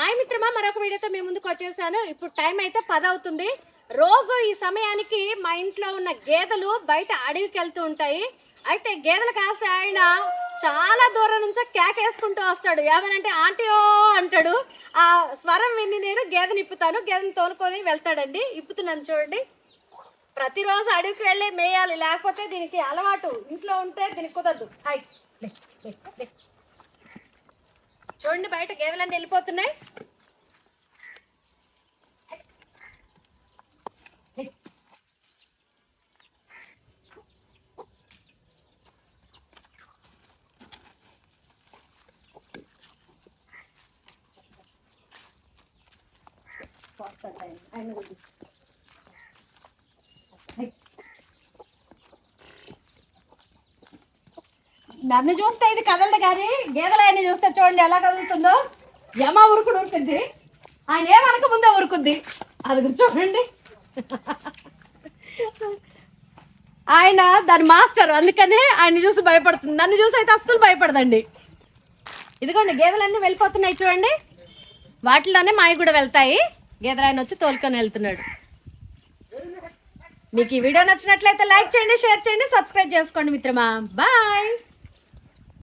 Hi మిత్రమా మరొక వీడియోతో మేము ముందుకు వచ్చేసాను. ఇప్పుడు టైం అయితే పది అవుతుంది. రోజు ఈ సమయానికి మా ఇంట్లో ఉన్న గేదెలు బయట అడవికి వెళ్తూ ఉంటాయి. అయితే గేదెలు కాసే ఆయన చాలా దూరం నుంచి కేకేసుకుంటూ వస్తాడు. ఏమనంటే ఆంటీయో అంటాడు. ఆ స్వరం విని నేను గేదెని ఇప్పుతాను. గేదెని తోలుకొని వెళ్తాడండి. ఇప్పుతున్నాను చూడండి. ప్రతిరోజు అడవికి వెళ్ళి మేయాలి. లేకపోతే దీనికి అలవాటు. ఇంట్లో ఉంటే దీనికి కుదరదు. హాయ్. లే, లే, లే. చూడండి బయట గేదెలన్నీ వెళ్ళిపోతున్నాయి. ఆయన నన్ను చూస్తే ఇది కదలదు కానీ గేదెలాయన్ని చూస్తే చూడండి ఎలా కదులుతుందో. యమ ఉరుకుడు ఉరుకుద్ది ఆయన ఏమనక ముందే ఉరుకుద్ది. అది చూడండి. ఆయన దాని మాస్టర్ అందుకనే ఆయన చూసి భయపడుతుంది. నన్ను చూసి అయితే అస్సలు భయపడదండి. ఇదిగోండి గేదెలన్నీ వెళ్ళిపోతున్నాయి చూడండి. వాటిలోనే మావి కూడా వెళ్తాయి. గేదెలాయన ఆయన వచ్చి తోలుకొని వెళ్తున్నాడు. మీకు ఈ వీడియో నచ్చినట్లయితే లైక్ చేయండి షేర్ చేయండి సబ్స్క్రైబ్ చేసుకోండి మిత్రమా. బాయ్.